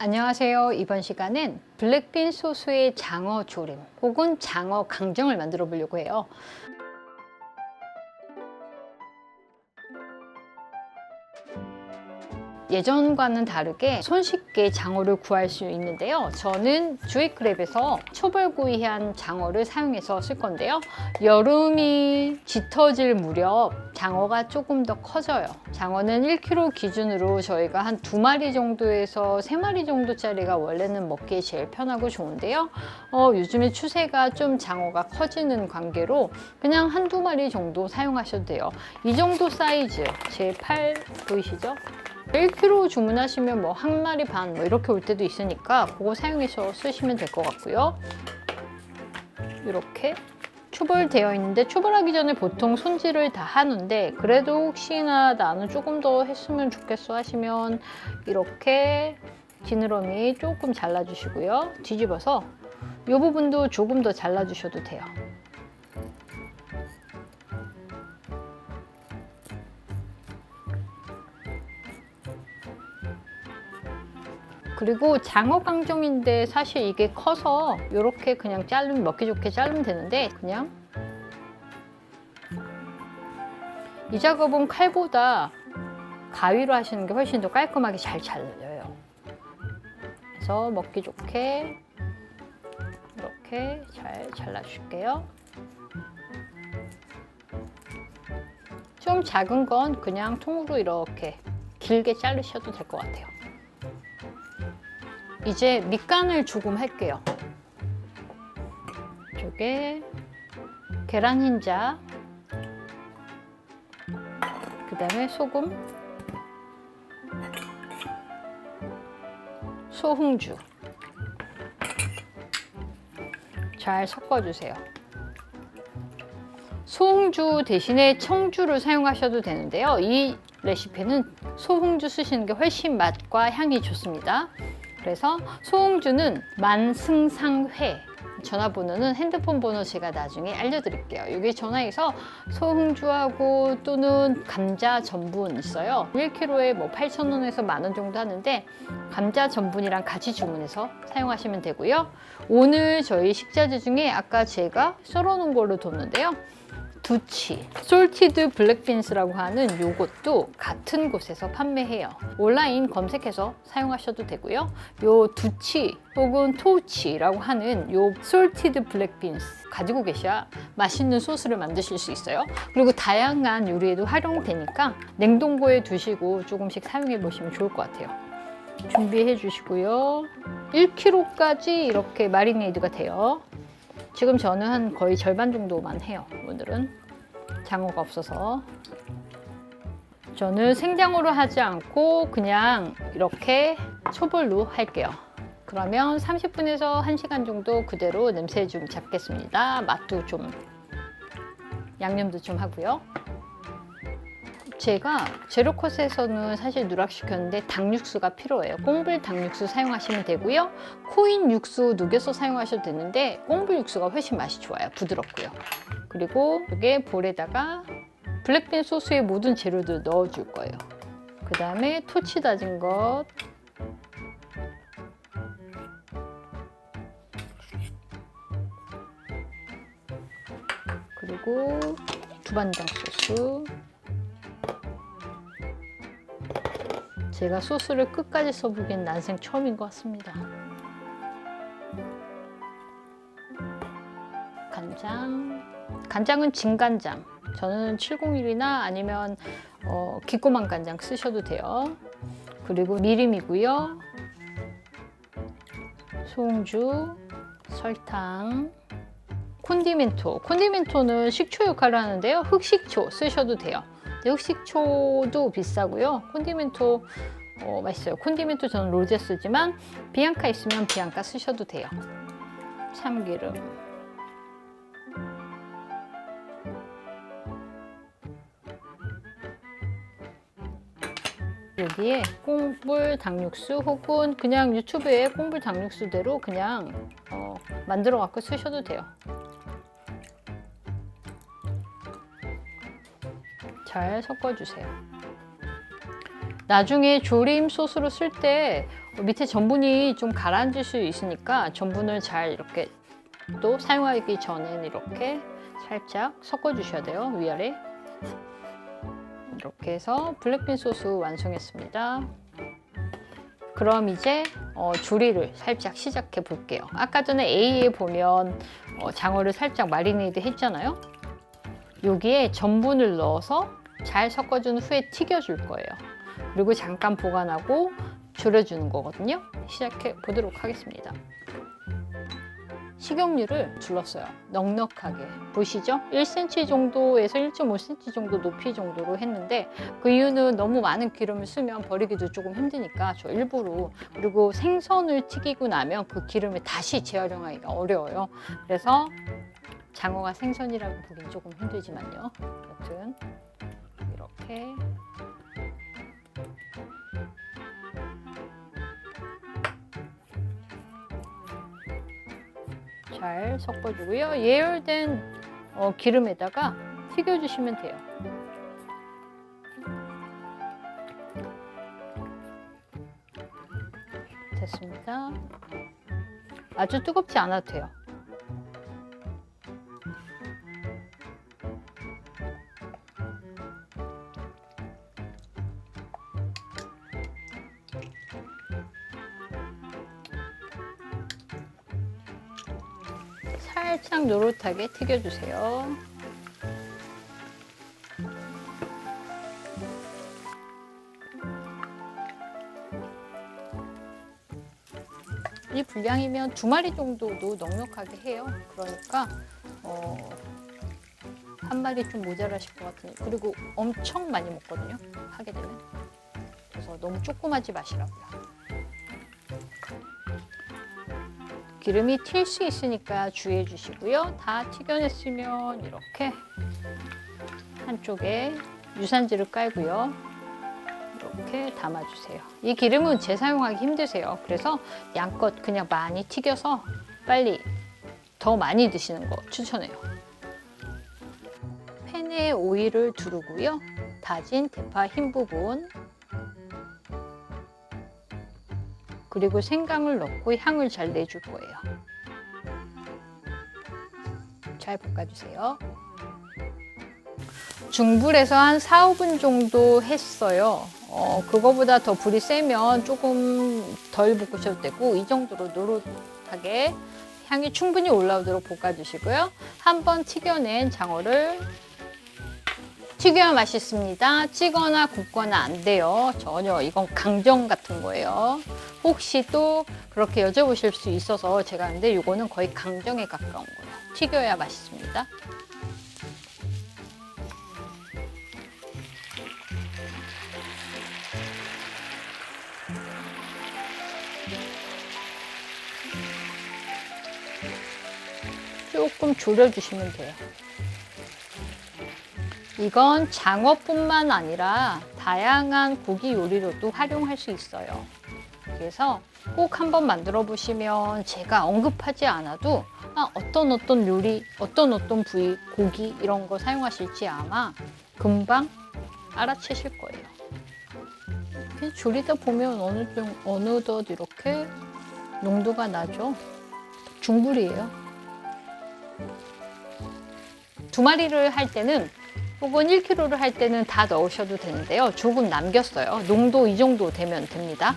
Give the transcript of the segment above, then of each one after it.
안녕하세요. 이번 시간은 블랙빈 소스의 장어 조림 혹은 장어 강정을 만들어 보려고 해요. 예전과는 다르게 손쉽게 장어를 구할 수 있는데요. 저는 주이크랩에서 초벌구이한 장어를 사용해서 쓸 건데요. 여름이 짙어질 무렵 장어가 조금 더 커져요. 장어는 1kg 기준으로 저희가 한 두 마리 정도에서 세 마리 정도짜리가 원래는 먹기에 제일 편하고 좋은데요. 어, 요즘에 추세가 좀 장어가 커지는 관계로 그냥 한두 마리 정도 사용하셔도 돼요. 이 정도 사이즈, 제 팔 보이시죠? 1kg 주문하시면 뭐 한 마리 반 뭐 이렇게 올 때도 있으니까 그거 사용해서 쓰시면 될 것 같고요. 이렇게 초벌되어 있는데 초벌하기 전에 보통 손질을 다 하는데 그래도 혹시나 나는 조금 더 했으면 좋겠어 하시면 이렇게 지느러미 조금 잘라주시고요. 뒤집어서 이 부분도 조금 더 잘라주셔도 돼요. 그리고 장어 강정인데 사실 이게 커서 이렇게 그냥 자르면 먹기 좋게 자르면 되는데 그냥 이 작업은 칼보다 가위로 하시는 게 훨씬 더 깔끔하게 잘 잘려요. 그래서 먹기 좋게 이렇게 잘 잘라줄게요. 좀 작은 건 그냥 통으로 이렇게 길게 자르셔도 될 것 같아요. 이제 밑간을 조금 할게요. 이쪽에 계란 흰자, 그 다음에 소금, 소흥주 잘 섞어주세요. 소흥주 대신에 청주를 사용하셔도 되는데요. 이 레시피는 소흥주 쓰시는 게 훨씬 맛과 향이 좋습니다. 그래서 소홍주는 만승상회 전화번호는 핸드폰 번호 제가 나중에 알려드릴게요. 여기 전화해서 소홍주하고 또는 감자 전분 있어요. 1kg에 뭐 8,000원에서 만 원 정도 하는데 감자 전분이랑 같이 주문해서 사용하시면 되고요. 오늘 저희 식자재 중에 아까 제가 썰어놓은 걸로 뒀는데요. 두치, 솔티드 블랙빈스라고 하는 요것도 같은 곳에서 판매해요. 온라인 검색해서 사용하셔도 되고요. 요 두치 혹은 토치라고 하는 요 솔티드 블랙빈스 가지고 계셔야 맛있는 소스를 만드실 수 있어요. 그리고 다양한 요리에도 활용되니까 냉동고에 두시고 조금씩 사용해 보시면 좋을 것 같아요. 준비해 주시고요. 1kg까지 이렇게 마리네이드가 돼요. 지금 저는 한 거의 절반 정도만 해요. 오늘은 장어가 없어서 저는 생장어로 하지 않고 그냥 이렇게 초벌로 할게요. 그러면 30분에서 1시간 정도 그대로 냄새 좀 잡겠습니다. 맛도 좀 양념도 좀 하고요. 제가 제로컷에서는 사실 누락시켰는데 닭육수가 필요해요. 꽁불 닭육수 사용하시면 되고요. 코인 육수 녹여서 사용하셔도 되는데 꽁불 육수가 훨씬 맛이 좋아요. 부드럽고요. 그리고 이게 볼에다가 블랙빈 소스의 모든 재료들 넣어줄 거예요. 그 다음에 토치 다진 것 그리고 두반장 소스 제가 소스를 끝까지 써보기엔 난생 처음인 것 같습니다. 간장. 간장은 진간장. 저는 701이나 아니면 어, 기꼬만 간장 쓰셔도 돼요. 그리고 미림이고요. 소주, 설탕, 콘디멘토. 콘디멘토는 식초 역할을 하는데요. 흑식초 쓰셔도 돼요. 흑식초도 비싸고요. 콘디멘토 어, 맛있어요. 콘디멘토 저는 로제 쓰지만 비앙카 있으면 비앙카 쓰셔도 돼요. 참기름. 여기에 꽁불 닭육수 혹은 그냥 유튜브에 꽁불 닭육수대로 그냥 어, 만들어 갖고 쓰셔도 돼요. 잘 섞어주세요. 나중에 조림 소스로 쓸 때 밑에 전분이 좀 가라앉을 수 있으니까 전분을 잘 이렇게 또 사용하기 전에는 이렇게 살짝 섞어 주셔야 돼요 위아래. 이렇게 해서 블랙빈 소스 완성했습니다. 그럼 이제 어, 조리를 살짝 시작해 볼게요. 아까 전에 A에 보면 어, 장어를 살짝 마리네이드 했잖아요? 여기에 전분을 넣어서 잘 섞어준 후에 튀겨줄 거예요 그리고 잠깐 보관하고 졸여주는 거거든요 시작해 보도록 하겠습니다 식용유를 둘렀어요. 넉넉하게. 보시죠? 1cm 정도에서 1.5cm 정도 높이 정도로 했는데 그 이유는 너무 많은 기름을 쓰면 버리기도 조금 힘드니까 저 일부러 그리고 생선을 튀기고 나면 그 기름을 다시 재활용하기가 어려워요. 그래서 장어가 생선이라고 보기는 조금 힘들지만요. 여튼 이렇게 잘 섞어주고요. 예열된 어, 기름에다가 튀겨주시면 돼요. 됐습니다. 아주 뜨겁지 않아도 돼요. 살짝 노릇하게 튀겨주세요. 이 분량이면 두 마리 정도도 넉넉하게 해요. 그러니까 어, 한 마리 좀 모자라실 것 같은데 그리고 엄청 많이 먹거든요. 하게 되면 그래서 너무 조그마지 마시라고요. 기름이 튈 수 있으니까 주의해 주시고요. 다 튀겨냈으면 이렇게 한쪽에 유산지를 깔고요. 이렇게 담아주세요. 이 기름은 재사용하기 힘드세요. 그래서 양껏 그냥 많이 튀겨서 빨리 더 많이 드시는 거 추천해요. 팬에 오일을 두르고요. 다진 대파 흰 부분 그리고 생강을 넣고 향을 잘 내줄 거예요. 잘 볶아주세요. 중불에서 한 4, 5분 정도 했어요. 어, 그거보다 더 불이 세면 조금 덜 볶으셔도 되고 이 정도로 노릇하게 향이 충분히 올라오도록 볶아주시고요. 한번 튀겨낸 장어를 튀겨야 맛있습니다. 찌거나 굽거나 안 돼요. 전혀 이건 강정 같은 거예요. 혹시 또 그렇게 여쭤보실 수 있어서 제가 근데 이거는 거의 강정에 가까운 거예요. 튀겨야 맛있습니다. 조금 졸여주시면 돼요. 이건 장어뿐만 아니라 다양한 고기 요리로도 활용할 수 있어요. 그래서 꼭 한번 만들어 보시면 제가 언급하지 않아도 아, 어떤 어떤 요리, 어떤 어떤 부위, 고기 이런 거 사용하실지 아마 금방 알아채실 거예요. 조리다 보면 어느 정 어느덧 이렇게 농도가 나죠. 중불이에요. 두 마리를 할 때는 혹은 1kg를 할 때는 다 넣으셔도 되는데요. 조금 남겼어요. 농도 이 정도 되면 됩니다.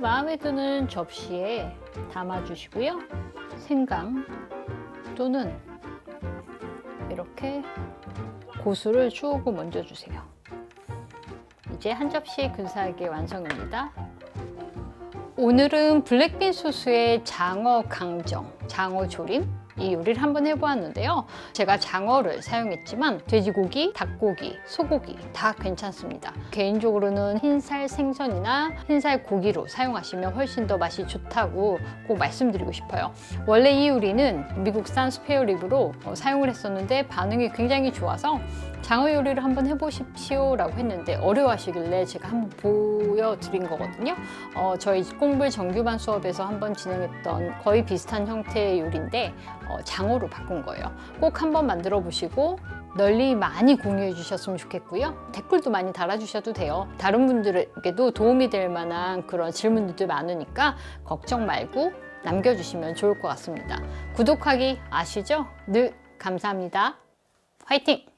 마음에 드는 접시에 담아주시고요. 생강 또는 이렇게 고수를 조금 얹어주세요. 이제 한 접시 근사하게 완성입니다. 오늘은 블랙빈 소스의 장어 강정, 장어 조림 이 요리를 한번 해보았는데요. 제가 장어를 사용했지만 돼지고기, 닭고기, 소고기 다 괜찮습니다. 개인적으로는 흰살 생선이나 흰살 고기로 사용하시면 훨씬 더 맛이 좋다고 꼭 말씀드리고 싶어요. 원래 이 요리는 미국산 스페어립으로 어, 사용을 했었는데 반응이 굉장히 좋아서 장어 요리를 한번 해보십시오라고 했는데 어려워하시길래 제가 한번 보여드린 거거든요. 어, 저희 꽁불 정규반 수업에서 한번 진행했던 거의 비슷한 형태의 요리인데 어, 장어로 바꾼 거예요. 꼭 한번 만들어 보시고 널리 많이 공유해 주셨으면 좋겠고요. 댓글도 많이 달아주셔도 돼요. 다른 분들에게도 도움이 될 만한 그런 질문들도 많으니까 걱정 말고 남겨주시면 좋을 것 같습니다. 구독하기 아시죠? 늘 감사합니다. 화이팅!